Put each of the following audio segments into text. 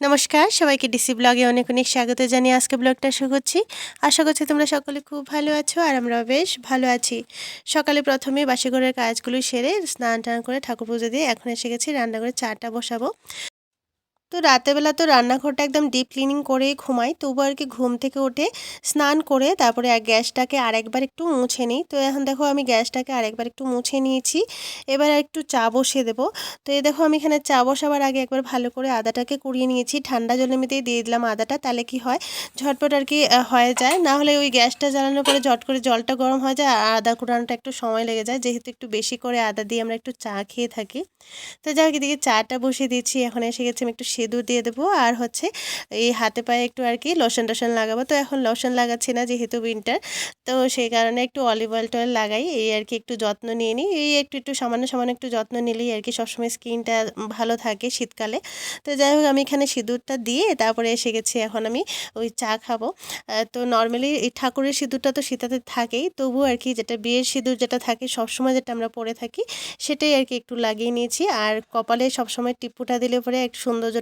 নমস্কার, সবাইকে ডিসি ব্লগে অনেক অনেক স্বাগত জানিয়ে আজকে ব্লগটা শুরু করছি। আশা করছি তোমরা সকলে খুব ভালো আছো আর আমরা বেশ ভালো আছি। সকালে প্রথমে বাসিঘরের কাজগুলো সেরে স্নান টান করে ঠাকুর পুজো দিয়ে এখন এসে গেছি রান্নাঘরে চাটা বসাবো। তো রাতেরবেলা তো রান্নাঘরটা একদম ডিপ ক্লিনিং করেই ঘুমাই। তবু আর কি ঘুম থেকে উঠে স্নান করে তারপরে গ্যাসটাকে আরেকবার একটু মুছে নিই। তো এখন দেখো আমি গ্যাসটাকে আরেকবার একটু মুছে নিয়েছি। এবার একটু চা বসিয়ে দেবো। তো এই দেখো আমি এখানে চা বসাবার আগে একবার ভালো করে আদাটাকে কুড়িয়ে নিয়েছি। ঠান্ডা জলের মধ্যেই দিয়ে দিলাম আদাটা, তাহলে কি হয়? ঝটপট আর কি হয়ে যায়। না হলে ওই গ্যাসটা জ্বালানোর পরে ঝট করে জলটা গরম হয়ে যায় আর আদা কুড়ানোটা একটু সময় লেগে যায়। যেহেতু একটু বেশি করে আদা দিয়ে আমরা একটু চা খেয়ে থাকি। তো যাই এদিকে চাটা বসিয়ে দিয়েছি। এখন এসে গেছে আমি একটু সিঁদুর দিয়ে দেবো। আর হচ্ছে এই হাতে পায়ে একটু আর কি লোশন টোশন লাগাবো। তো এখন লোশন লাগাচ্ছি না যেহেতু উইন্টার তো সেই কারণে একটু অলিভ অয়েল টয়েল লাগাই। এই আর কি একটু যত্ন নিয়ে নিই। এই একটু একটু সামান্য সামান্য একটু যত্ন নিলেই আর কি সবসময় স্কিনটা ভালো থাকে শীতকালে। তো যাই হোক, আমি এখানে সিঁদুরটা দিয়ে তারপরে এসে গেছি এখন আমি ওই চা খাব। তো নর্মালি এই ঠাকুরের সিঁদুরটা তো শীতাতে থাকেই। তবু আর কি যেটা বিয়ের সিঁদুর যেটা থাকে, সবসময় যেটা আমরা পরে থাকি, সেটাই আর কি একটু লাগিয়ে নিয়েছি। আর কপালে সবসময় টিপুটা দিলে পরে একটু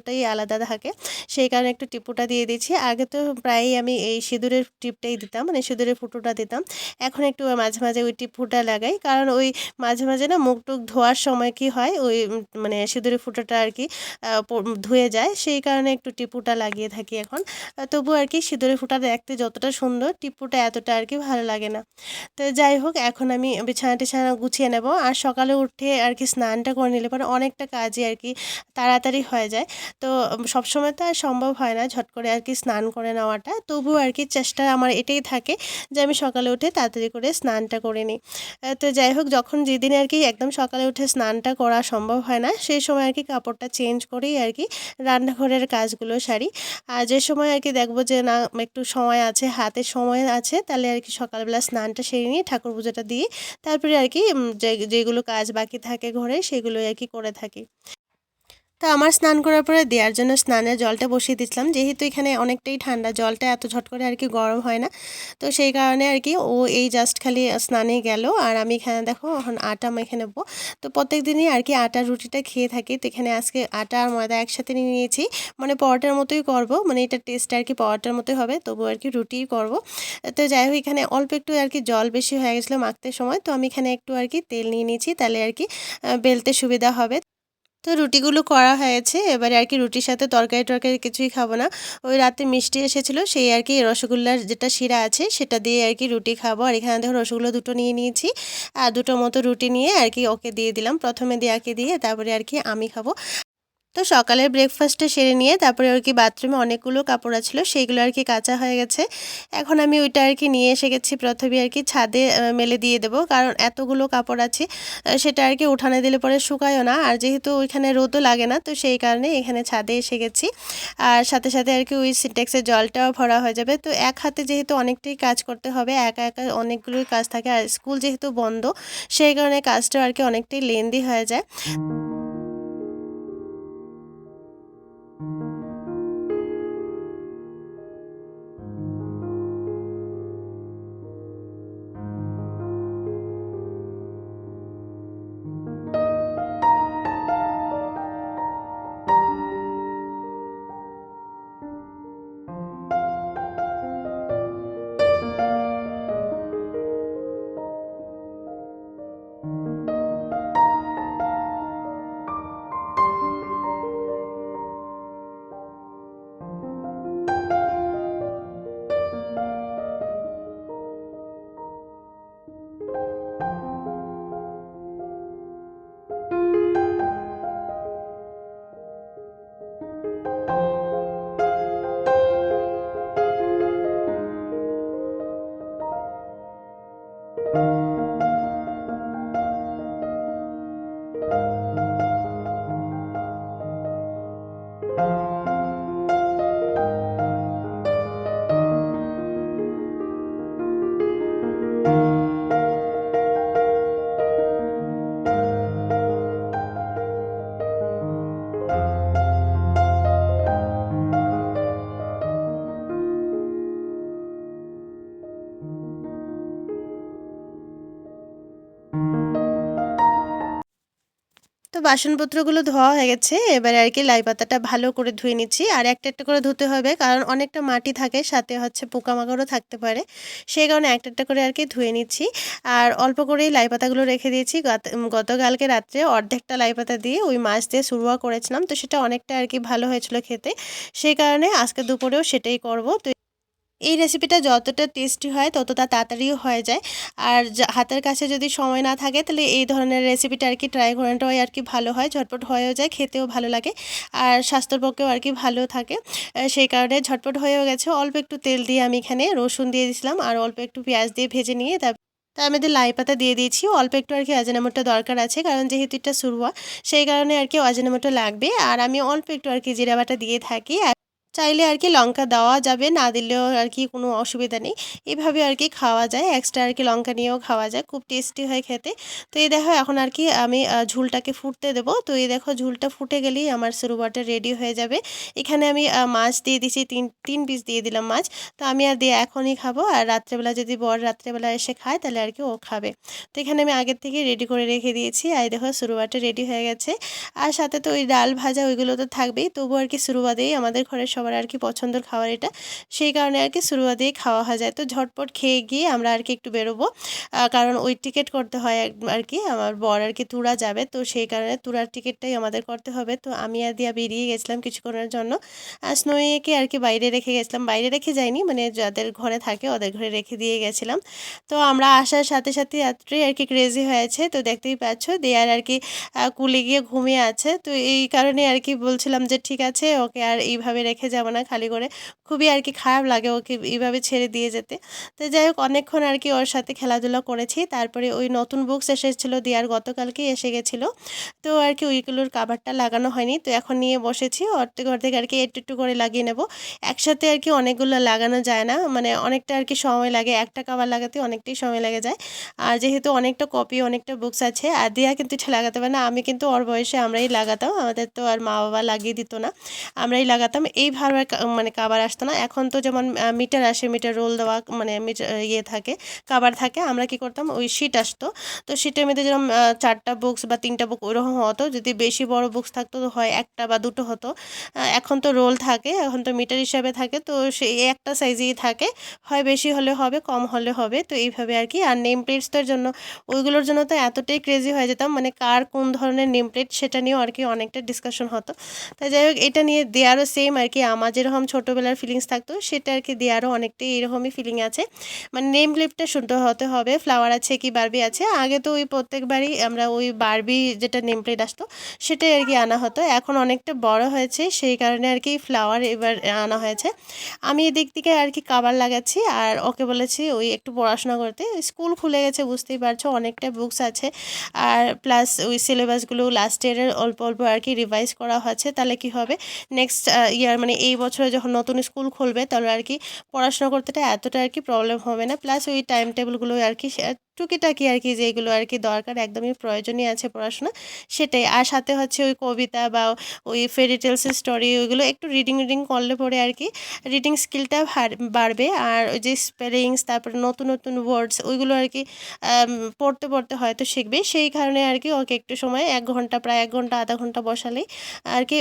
সৌন্দর্যটাই আলাদা থাকে। সেই কারণে একটু টিপুটা দিয়ে দিয়েছি আগে তো প্রায়ই আমি এই সিঁদুরের টিপটাই দিতাম মানে সিঁদুরের ফুটোটা দিতাম। এখন একটু মাঝে মাঝে ওই টিপুটা লাগাই। কারণ ওই মাঝে মাঝে না মুখ টুক ধোয়ার সময় কি হয়, ওই মানে সিঁদুরের ফুটোটা আর কি ধুয়ে যায়। সেই কারণে একটু টিপুটা লাগিয়ে থাকি এখন। তবু আর কি সিঁদুরের ফুটা দেখতে যতটা সুন্দর, টিপুটা এতটা আর কি ভালো লাগে না। তো যাই হোক, এখন আমি বিছানা টিছানা গুছিয়ে নেব। আর সকালে উঠে আর কি স্নানটা করে নিলে পরে অনেকটা কাজই আর কি তাড়াতাড়ি হয়ে যায়। তো সবসময় তো আর সম্ভব হয় না ঝট করে আর কি স্নান করে নেওয়াটা। তবু আর কি চেষ্টা আমার এটাই থাকে যে আমি সকালে উঠে তাড়াতাড়ি করে স্নানটা করে নিই। তো যাই হোক, যখন যেদিন আর কি একদম সকালে উঠে স্নানটা করা সম্ভব হয় না, সেই সময় আর কি কাপড়টা চেঞ্জ করেই আর কি রান্নাঘরের কাজগুলো সারি। আর যে সময় আর কি দেখব যে, না, একটু সময় আছে, হাতে সময় আছে, তাহলে আর কি সকালবেলা স্নানটা সেরে নিয়ে ঠাকুর পুজোটা দিয়ে তারপরে আর কি যেগুলো কাজ বাকি থাকে ঘরে, সেগুলোই আর কি করে থাকি। তো আমার স্নান করার পরে দেওয়ার জন্য স্নানের জলটা বসিয়ে দিচ্ছিলাম যেহেতু এখানে অনেকটাই ঠান্ডা, জলটা এত ঝট করে আর কি গরম হয় না। তো সেই কারণে আর কি ও এই জাস্ট খালি স্নানে গেল। আর আমি এখানে দেখো এখন আটা মেখে নেব। তো প্রত্যেক দিনই আর কি আটার রুটিটা খেয়ে থাকি। তো এখানে আজকে আটা আর ময়দা একসাথে নিয়ে নিয়েছি। মানে পরোটার মতোই করব। মানে এটা টেস্ট আর কি পরোটার মতোই হবে। তবু আর কি রুটিই করব। তো যাই হোক, এখানে অল্প একটু আর কি জল বেশি হয়ে গেছিল মাখতে সময়। তো আমি এখানে একটু আর কি তেল নিয়ে নিয়েছি। তাহলে আর কি বেলতে সুবিধা হবে। তো রুটিগুলো করা হয়েছে। এবারে আর কি রুটির সাথে তরকারি টরকারি কিছুই খাব না। ওই রাতে মিষ্টি এসেছিল, সেই আর কি রসগোল্লার যেটা শিরা আছে, সেটা দিয়ে আর কি রুটি খাব। আর এখানে দেখো রসগোল্লা দুটো নিয়ে নিয়েছি। আর দুটো মতো রুটি নিয়ে আর কি ওকে দিয়ে দিলাম। প্রথমে দিয়াকে দিয়ে, তারপরে আর কি আমি খাব। তো সকালের ব্রেকফাস্টটা সেরে নিয়ে তারপরে আর কি বাথরুমে অনেকগুলো কাপড় ছিল সেইগুলো আর কি কাঁচা হয়ে গেছে। এখন আমি ওইটা আর কি নিয়ে এসে গেছি, প্রথমে আর কি ছাদে মেলে দিয়ে দেবো। কারণ এতগুলো কাপড় আছে সেটা আর কি উঠানে দিলে পরে শুকায়ও না। আর যেহেতু ওইখানে রোদও লাগে না, তো সেই কারণে এখানে ছাদে এসে গেছি। আর সাথে সাথে আর কি ওই সিনটেক্সের জলটাও ভরা হয়ে যাবে। তো এক হাতে যেহেতু অনেকটাই কাজ করতে হবে, একা একা অনেকগুলোই কাজ থাকে। আর স্কুল যেহেতু বন্ধ, সেই কারণে কাজটা আর কি অনেকটাই লেন্দি হয়ে যায়। তো বাসনপত্রগুলো ধোয়া হয়ে গেছে। এবারে আর কি লাই পাতাটা ভালো করে ধুয়ে নিচ্ছি। আর একটা একটা করে ধুতে হবে, কারণ অনেকটা মাটি থাকে, সাথে হচ্ছে পোকামাকড়ও থাকতে পারে। সেই কারণে একটা একটা করে আর কি ধুয়ে নিচ্ছি। আর অল্প করেই লাই পাতাগুলো রেখে দিয়েছি। গতকালকে রাত্রে অর্ধেকটা লাই পাতা দিয়ে ওই মাছ দিয়ে শুরুয়া করেছিলাম। তো সেটা অনেকটা আর কি ভালো হয়েছিল খেতে। সেই কারণে আজকে দুপুরেও সেটাই করব। তো এই রেসিপিটা যতটা টেস্টি হয়, ততটা তাড়াতাড়িও হয়ে যায়। আর হাতের কাছে যদি সময় না থাকে, তাহলে এই ধরনের রেসিপিটা আর কি ট্রাই করাটাই আর কি ভালো হয়, ঝটপট হয়েও যায়, খেতেও ভালো লাগে। আর স্বাস্থ্যের পক্ষেও আর কি ভালো থাকে। সেই কারণে ঝটপট হয়েও গেছে। অল্প একটু তেল দিয়ে আমি এখানে রসুন দিয়ে দিয়েছিলাম আর অল্প একটু পেঁয়াজ দিয়ে ভেজে নিয়ে তার মধ্যে লাই পাতা দিয়ে দিয়েছি। অল্প একটু আর কি অজানামোটা দরকার আছে, কারণ যেহেতু এটা সুরুয়া সেই কারণে আর কি অজানামোটা লাগবে। আর আমি অল্প একটু আর কি জিরা বাটা দিয়ে থাকি। আর চাইলে আর কি লঙ্কা দেওয়া যাবে, না দিলেও আর কি কোনো অসুবিধা নেই। এভাবে আর কি খাওয়া যায় এক্সট্রা আর কি লঙ্কা নিয়েও খাওয়া যায়, খুব টেস্টি হয় খেতে। তো এই দেখো এখন আর কি আমি ঝুলটাকে ফুটতে দেবো। তো এই দেখো ঝুলটা ফুটে গেলেই আমার সরুবাটা রেডি হয়ে যাবে। এখানে আমি মাছ দিয়ে দিছি, তিন তিন পিস দিয়ে দিলাম মাছ। তো আমি আর দিয়ে এখনই খাব। আর রাত্রেবেলা যদি বর রাত্রেবেলা এসে খায়, তাহলে আর কি ও খাবে। তো এখানে আমি আগের থেকে রেডি করে রেখে দিয়েছি। আর দেখো সরুবাটা রেডি হয়ে গেছে। আর সাথে তো ওই ডাল ভাজা ওইগুলো তো থাকবেই। তবু আর কি শুরুবা দিয়েই আমাদের ঘরের সবার আর কি পছন্দের খাবার এটা। সেই কারণে আর কি শুরুয়া দিয়ে খাওয়া হয়ে যায়। তো ঝটপট খেয়ে গিয়ে আমরা আর কি একটু বেরোবো। কারণ ওই টিকিট করতে হয় আর কি আমার বর আর কি তুরা যাবে। তো সেই কারণে তুরার টিকিটটাই আমাদের করতে হবে। তো আমি আর দিয়া বেরিয়ে গেছিলাম কিছুক্ষণের জন্য। স্নোয়েকে আর কি বাইরে রেখে গেছিলাম। বাইরে রেখে যাইনি। মানে যাদের ঘরে থাকে ওদের ঘরে রেখে দিয়ে গেছিলাম। তো আমরা আসার সাথে সাথে রাত্রে আর কি ক্রেজি হয়েছে। তো দেখতেই পাচ্ছ, দেয়ার আর কি কুলে গিয়ে ঘুমিয়ে আছে। তো এই কারণে আর কি বলছিলাম যে, ঠিক আছে, ওকে আর এইভাবে রেখে যাব না খালি করে। খুবই আর কি খারাপ লাগে ওকে এইভাবে ছেড়ে দিয়ে যেতে। তো যাই হোক, অনেকক্ষণ আর কি ওর সাথে খেলাধুলা করেছি। তারপরে ওই নতুন বুকস এসেছিল দিয়ার গতকালকেই এসে গেছিল। তো আর কি ওইগুলোর কাভারটা লাগানো হয়নি। তো এখন নিয়ে বসেছি। অর্ধেক অর্ধেক আর কি একটু একটু করে লাগিয়ে নেব। একসাথে আর কি অনেকগুলো লাগানো যায় না। মানে অনেকটা আর কি সময় লাগে। একটা কাভার লাগাতে অনেকটাই সময় লাগে যায়। আর যেহেতু অনেকটা কপি অনেকটা বুকস আছে, আর দিয়া কিন্তু লাগাতে পারে না। আমি কিন্তু ওর বয়সে আমরাই লাগাতাম। আমাদের তো আর মা বাবা লাগিয়ে দিত না। আমরাই লাগাতাম। এইভাবে মানে কাবার আসতো না। এখন তো যেমন মিটার আসে, মিটার রোল দেওয়া মানে ইয়ে থাকে, কাবার থাকে, আমরা কি করতাম, ওই শিট আসতো। তো শিটের মধ্যে যেরকম চারটা বুকস বা তিনটা বুক ওইরকম হতো, যদি বেশি বড় বুকস থাকতো তো হয় একটা বা দুটো হতো। এখন তো রোল থাকে, এখন তো মিটার হিসাবে থাকে, তো সেই একটা সাইজেই থাকে। হয় বেশি হলে হবে, কম হলে হবে, তো এইভাবে আর কি। আর নেম প্লেটসটার জন্য, ওইগুলোর জন্য তো এতটাই ক্রেজি হয়ে যেতাম মানে কার কোন ধরনের নেম প্লেট সেটা নিয়েও আর কি অনেকটা ডিসকাশন হতো। তাই যাই হোক, এটা নিয়ে দেয়ারও সেম আর কি। আমার যেরকম ছোটোবেলার ফিলিংস থাকতো, সেটা আর কি দেওয়ারও অনেকটাই এরকমই ফিলিং আছে। মানে নেম লিপটা সুন্দর হতে হবে ফ্লাওয়ার আছে কি বারবি আছে। আগে তো ওই প্রত্যেকবারই আমরা ওই বারবি যেটা নেম প্লেট আসতো, সেটাই আর কি আনা হতো। এখন অনেকটা বড় হয়েছে, সেই কারণে আর কি ফ্লাওয়ার এবার আনা হয়েছে। আমি এদিক থেকে আর কি কাবার লাগাচ্ছি, আর ওকে বলেছি ওই একটু পড়াশোনা করতে। স্কুল খুলে গেছে, বুঝতেই পারছ, অনেকটা বুকস আছে। আর প্লাস ওই সিলেবাসগুলো লাস্ট ইয়ারের অল্প অল্প আর কি রিভাইজ করা হচ্ছে, তাহলে কি হবে? নেক্সট ইয়ার মানে এই বছরে যখন নতুন স্কুল খুলবে, তাহলে আর কি পড়াশোনা করতেটা এতটা আর কি প্রবলেম হবে না। প্লাস ওই টাইম টেবিলগুলো আর কি টুকিটাকি আর কি যেগুলো আর কি দরকার, একদমই প্রয়োজনীয় আছে পড়াশোনা। সেটাই। আর সাথে হচ্ছে ওই কবিতা বা ওই ফেরিটেলসের স্টোরি ওইগুলো একটু রিডিং রিডিং করলে পরে আর কি রিডিং স্কিলটা বাড়বে। আর ওই যে স্পেলিংস তারপরে নতুন নতুন ওয়ার্ডস ওইগুলো আর কি পড়তে পড়তে হয়তো শিখবে। সেই কারণে আর কি ওকে একটু সময়, এক ঘণ্টা, প্রায় এক ঘণ্টা, আধা ঘণ্টা বসালেই আর কি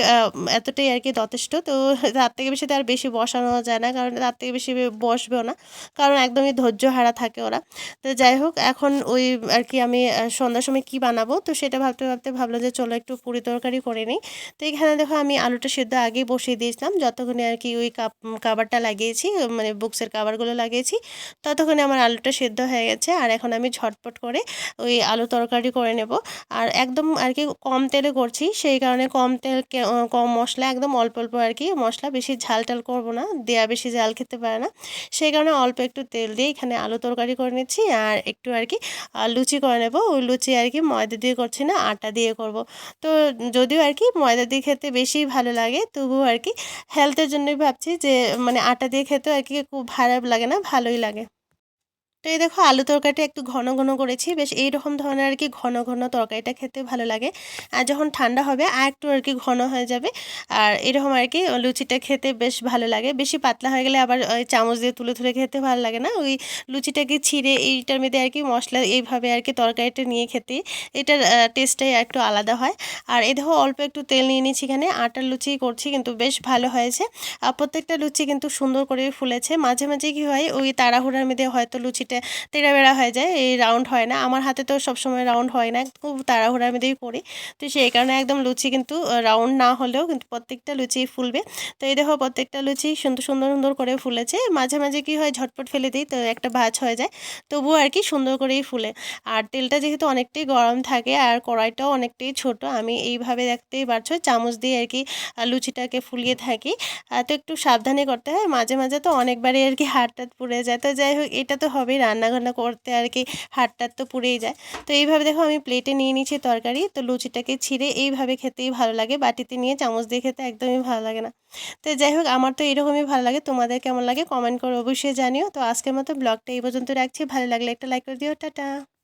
এতটাই আর কি যথেষ্ট। তো তার থেকে বেশি তার বেশি বসানো যায় না, কারণ তার থেকে বেশি বসবেও না, কারণ একদমই ধৈর্য হারা থাকে ওরা। তো যাই হোক এখন ওই আর কি আমি সন্ধ্যার সময় কি বানাবো? তো সেটা ভাবতে ভাবতে ভাবলাম যে চলো একটু পুরি তরকারি করে নিই। তো এখানে দেখো আমি আলুটা সেদ্ধ আগেই বসিয়ে দিয়েছিলাম। যতক্ষণে আর কি ওই কাপ কাবারটা লাগিয়েছি মানে বুকসের কাবারগুলো লাগিয়েছি, ততক্ষণে আমার আলুটা সেদ্ধ হয়ে গেছে। আর এখন আমি ঝটপট করে ওই আলু তরকারি করে নেব। আর একদম আর কি কম তেলে করছি, সেই কারণে কম তেল কম মশলা, একদম অল্প অল্প আর কি মশলা, বেশি ঝাল টাল করব না, দেয়া বেশি ঝাল খেতে পারে না। সেই কারণে অল্প একটু তেল দিয়ে এখানে আলু তরকারি করে নিচ্ছি। আর একটু আর কি লুচি করে নেব। ওই লুচি আর কি ময়দা দিয়ে করছি না, আটা দিয়ে করব। তো যদিও আর কি ময়দা দিয়ে খেতে বেশি ভালো লাগে, তবুও আর কি হেলথের জন্যই ভাবছি যে মানে আটা দিয়ে খেতেও আর কি খুব খারাপ লাগে না, ভালোই লাগে। তো এই দেখো আলু তরকারিটা একটু ঘন ঘন করেছি। বেশ এইরকম ধরনের আর কি ঘন ঘন তরকারিটা খেতে ভালো লাগে। আর যখন ঠান্ডা হবে, আর একটু আর কি ঘন হয়ে যাবে। আর এরকম আর কি লুচিটা খেতে বেশ ভালো লাগে। বেশি পাতলা হয়ে গেলে আবার চামচ দিয়ে তুলে তুলে খেতে ভালো লাগে না? ওই লুচিটাকে ছিঁড়ে এইটার মধ্যে আর কি মশলা এইভাবে আর কি তরকারিটা নিয়ে খেতে এটার টেস্টটাই একটু আলাদা হয়। আর এ দেখো অল্প একটু তেল নিয়ে নিচ্ছি এখানে। আটার লুচি করছি কিন্তু বেশ ভালো হয়েছে। প্রত্যেকটা লুচি কিন্তু সুন্দর করে ফুলেছে। মাঝে মাঝে কি হয়, ওই তাড়াহুড়ার মধ্যে হয়তো লুচিটা তেড়া বেড়া হয়ে যায়, এই রাউন্ড হয় না। আমার হাতে তো সবসময় রাউন্ড হয় না, খুব তাড়াহুড়ার মধ্যেই করি। তো সেই কারণে একদম লুচি কিন্তু রাউন্ড না হলেও কিন্তু প্রত্যেকটা লুচি ফুলবে। তো এই দেখো প্রত্যেকটা লুচি সুন্দর সুন্দর সুন্দর করে ফুলেছে। মাঝে মাঝে কি হয়, ঝটপট ফেলে দিই, তো একটা ভাজ হয়ে যায়। তবুও আর কি সুন্দর করেই ফুলে। আর তেলটা যেহেতু অনেকটাই গরম থাকে, আর কড়াইটাও অনেকটাই ছোট, আমি এইভাবে দেখতেই পারছ, চামচ দিয়ে আর কি লুচিটাকে ফুলিয়ে থাকি। তো একটু সাবধানে করতে হয়, মাঝে মাঝে তো অনেকবারই আর কি হাতটা পুড়ে যায়। তো যাই হোক, এটা তো হবেই। রান্নাঘন্না করতে আর কি হাটটার তো পুড়েই যায়। তো এইভাবে দেখো আমি প্লেটে নিয়ে নিয়েছি তরকারি। তো লুচিটাকে ছিঁড়ে এইভাবে খেতেই ভালো লাগে। বাটিতে নিয়ে চামচ দিয়ে খেতে একদমই ভালো লাগে না। তো যাই হোক, আমার তো এরকমই ভালো লাগে। তোমাদের কেমন লাগে কমেন্ট করে অবশ্যই জানিও। তো আজকের মতো ব্লগটা এই পর্যন্ত রাখছি। ভালো লাগলে একটা লাইক করে দিও। টাটা।